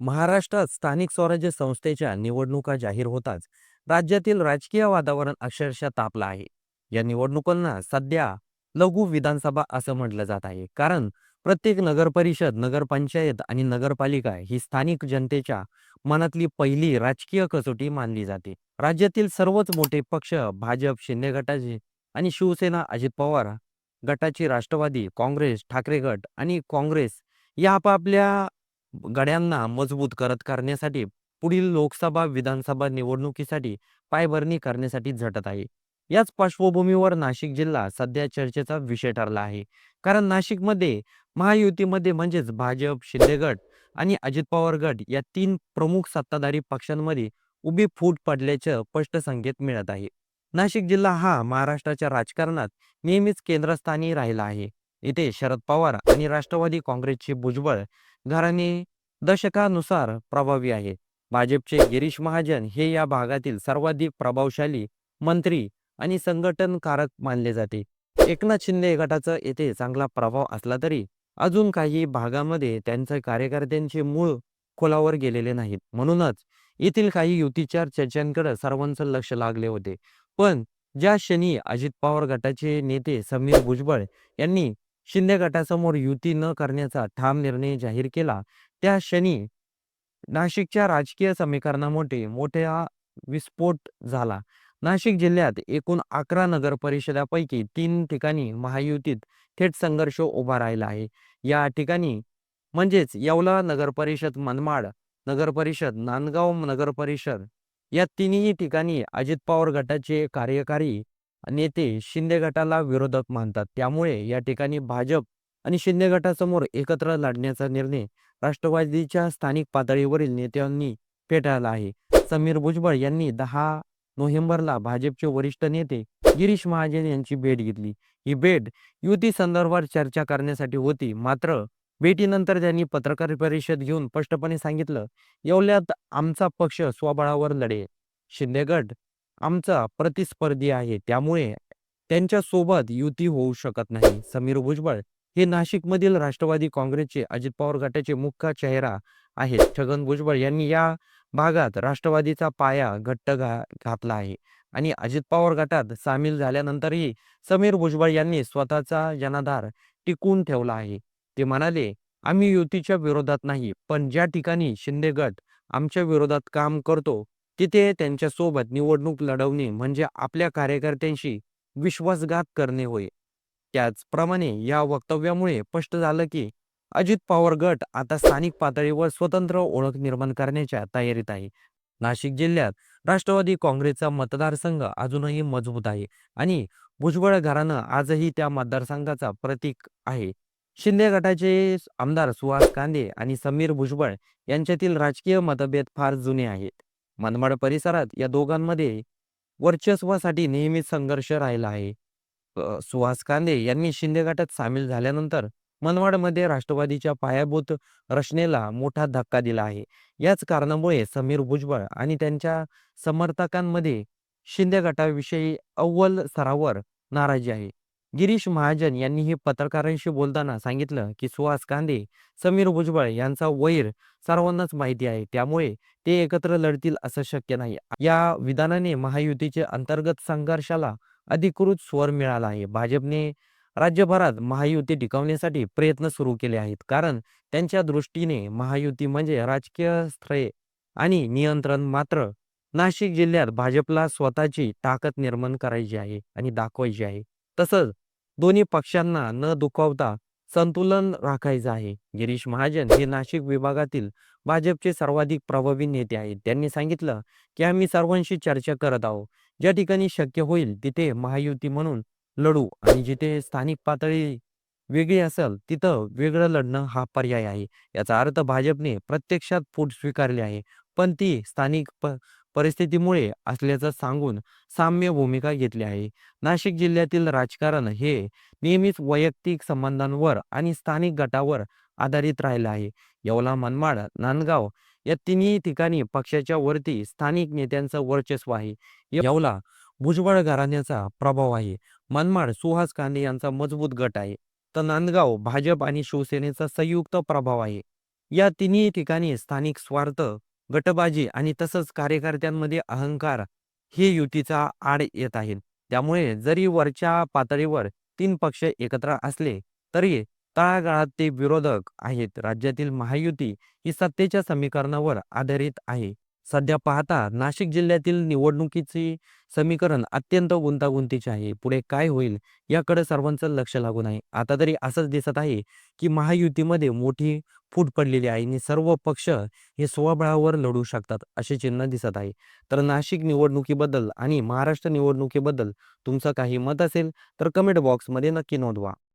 महाराष्ट्रात स्थानिक स्वराज्य संस्थेच्या निवडणुका जाहीर होताच. राज्यातील राजकीय वातावरण अक्षरशः तापलं आहे. या निवडणुकांना सध्या लघु विधानसभा असं म्हटलं जात आहे. कारण प्रत्येक नगरपरिषद नगरपंचायत आणि नगरपालिका ही स्थानिक जनतेच्या मनातली पहिली राजकीय कसोटी मानली जाते. राज्यातील सर्वच मोठे पक्ष भाजप शिंदे गटाचे आणि शिवसेना अजित पवार गटाची राष्ट्रवादी काँग्रेस ठाकरे गट आणि काँग्रेस या आपापल्या गड्यांना मजबूत करत करण्यासाठी पुढील लोकसभा विधानसभा निवडणुकीसाठी पायभरणी करण्यासाठी झटत आहे. याच पार्श्वभूमीवर नाशिक जिल्हा सध्या चर्चेचा विषय ठरला आहे. कारण नाशिकमध्ये महायुतीमध्ये म्हणजेच भाजप शिंदे गट आणि अजित पवार गट या तीन प्रमुख सत्ताधारी पक्षांमध्ये उभी फूट पडल्याचं स्पष्ट संकेत मिळत आहे. नाशिक जिल्हा हा महाराष्ट्राच्या राजकारणात नेहमीच केंद्रस्थानी राहिला आहे. येथे शरद पवार आणि राष्ट्रवादी काँग्रेसचे भुजबळ घराणे दशकानुसार प्रभावी आहे भाजपचे गिरीश महाजन हे या भागातील सर्वाधिक प्रभावशाली मंत्री आणि संघटनकारक मानले जाते. एकनाथ शिंदे गटाचा येथे चांगला प्रभाव असला तरी अजून काही भागामध्ये त्यांच्या कार्यकर्त्यांचे मूळ खोलावर गेलेले नाहीत. म्हणूनच येथील काही युतीच्या चर्चांकडे सर्वांचं लक्ष लागले होते. पण ज्या क्षणी अजित पवार गटाचे नेते समीर भुजबळ यांनी शिंदे गटासमोर युती न करण्याचा ठाम निर्णय जाहीर केला. त्या क्षणी नाशिकच्या राजकीय समीकरणामध्ये मोठा विस्फोट झाला. नाशिक जिल्ह्यात एकूण अकरा नगर परिषदापैकी तीन ठिकाणी महायुतीत थेट संघर्ष उभा राहिला आहे. या ठिकाणी म्हणजेच येवला नगर परिषद मनमाड नगर परिषद नांदगाव नगर परिषद या तिन्ही ठिकाणी अजित पवार गटाचे कार्यकारी नेते शिंदे गटाला विरोधक मानतात. त्यामुळे या ठिकाणी भाजप आणि शिंदे गटासमोर एकत्र लढण्याचा निर्णय राष्ट्रवादीच्या स्थानिक पातळीवरील नेत्यांनी फेटाळला आहे. समीर भुजबळ यांनी दहा नोव्हेंबरला भाजपचे वरिष्ठ नेते गिरीश महाजन यांची भेट घेतली. ही भेट युती संदर्भात चर्चा करण्यासाठी होती. मात्र भेटीनंतर त्यांनी पत्रकार परिषद घेऊन स्पष्टपणे सांगितलं येवल्यात आमचा पक्ष स्वबळावर लढे शिंदे गट आमचा प्रतिस्पर्धी आहे. त्यामुळे त्यांच्यासोबत युती होऊ शकत नाही. समीर भुजबळ हे नाशिकमधील राष्ट्रवादी काँग्रेसचे अजित पवार गटाचे मुख्य चेहरा आहेत. छगन भुजबळ यांनी या भागात राष्ट्रवादीचा पाया घट्ट घा घातला आहे. आणि अजित पवार गटात सामील झाल्यानंतरही समीर भुजबळ यांनी स्वतःचा जनाधार टिकून ठेवला आहे. ते म्हणाले आम्ही युतीच्या विरोधात नाही पण ज्या ठिकाणी शिंदे गट आमच्या विरोधात काम करतो तिथे त्यांच्यासोबत निवडणूक लढवणे म्हणजे आपल्या कार्यकर्त्यांशी विश्वासघात करणे होय. त्याचप्रमाणे या वक्तव्यामुळे स्पष्ट झालं की अजित पवार गट आता स्थानिक पातळीवर स्वतंत्र ओळख निर्माण करण्याच्या तयारीत आहे. नाशिक जिल्ह्यात राष्ट्रवादी काँग्रेसचा मतदारसंघ अजूनही मजबूत आहे आणि भुजबळ घराणं आजही त्या मतदारसंघाचा प्रतीक आहे. शिंदे गटाचे आमदार सुहास कांदे आणि समीर भुजबळ यांच्यातील राजकीय मतभेद फार जुने आहेत. मनमाड परिसरात या दोघांमध्ये वर्चस्वासाठी नेहमीच संघर्ष राहिला आहे. सुहास कांदे यांनी शिंदे गटात सामील झाल्यानंतर मनमाडमध्ये राष्ट्रवादीच्या पायाभूत रचनेला मोठा धक्का दिला आहे. याच कारणामुळे समीर भुजबळ आणि त्यांच्या समर्थकांमध्ये शिंदे गटाविषयी अव्वल स्तरावर नाराजी आहे. गिरीश महाजन यांनी हे पत्रकारांशी बोलताना सांगितलं की सुहास कांदे समीर भुजबळ यांचा वैर सर्वांनाच माहिती आहे. त्यामुळे ते एकत्र लढतील असं शक्य नाही. या विधानाने महायुतीचे अंतर्गत संघर्षाला अधिकृत स्वर मिळाला आहे. भाजपने राज्यभरात महायुती टिकवण्यासाठी प्रयत्न सुरू केले आहेत. कारण त्यांच्या दृष्टीने महायुती म्हणजे राजकीय स्थळे आणि नियंत्रण मात्र. नाशिक जिल्ह्यात भाजपला स्वतःची ताकद निर्माण करायची आहे आणि दाखवायची आहे. तसंच दोन्ही पक्षांना न दुखावता संतुलन राखायचं आहे. गिरीश महाजन हे नाशिक विभागातील भाजपचे सर्वाधिक प्रभावी नेते आहेत. त्यांनी सांगितलं की आम्ही सर्वांशी चर्चा करत आहोत. ज्या ठिकाणी शक्य होईल तिथे महायुती म्हणून लढू आणि जिथे स्थानिक पातळी वेगळी असेल तिथं वेगळं लढणं हा पर्याय आहे. याचा अर्थ भाजपने प्रत्यक्षात फूट स्वीकारली आहे पण ती स्थानिक प परिस्थितीमुळे असल्याचं सांगून साम्य भूमिका घेतली आहे. नाशिक जिल्ह्यातील राजकारण हे नेहमीच वैयक्तिक संबंधांवर आणि स्थानिक गटावर आधारित राहिलं आहे. येवला मनमाड नांदगाव या तिन्ही ठिकाणी पक्षाच्या वरती स्थानिक नेत्यांचं वर्चस्व आहे. येवला भुजबळ घराण्याचा प्रभाव आहे. मनमाड सुहास कांदे यांचा मजबूत गट आहे. तर नांदगाव भाजप आणि शिवसेनेचा संयुक्त प्रभाव आहे. या तिन्ही ठिकाणी स्थानिक स्वार्थ, गटबाजी आणि तसंच कार्यकर्त्यांमध्ये अहंकार हे युतीचा आड येत आहेत. त्यामुळे जरी वरच्या पातळीवर तीन पक्ष एकत्र असले तरी तळागाळात ते विरोधक आहेत. राज्यातील महायुती ही सत्तेच्या समीकरणावर आधारित आहे. सध्या पाहता नाशिक जिल्ह्यातील निवडणुकीची समीकरण अत्यंत गुंतागुंतीचे आहे. पुढे काय होईल याकडे सर्वांचं लक्ष लागून आहे. आता तरी असंच दिसत आहे की महायुतीमध्ये मोठी फूट पडलेली आहे आणि सर्व पक्ष हे स्वबळावर लढू शकतात असे चिन्ह दिसत आहे. तर नाशिक निवडणुकीबद्दल आणि महाराष्ट्र निवडणुकीबद्दल तुमचं काही मत असेल तर कमेंट बॉक्समध्ये नक्की नोंदवा.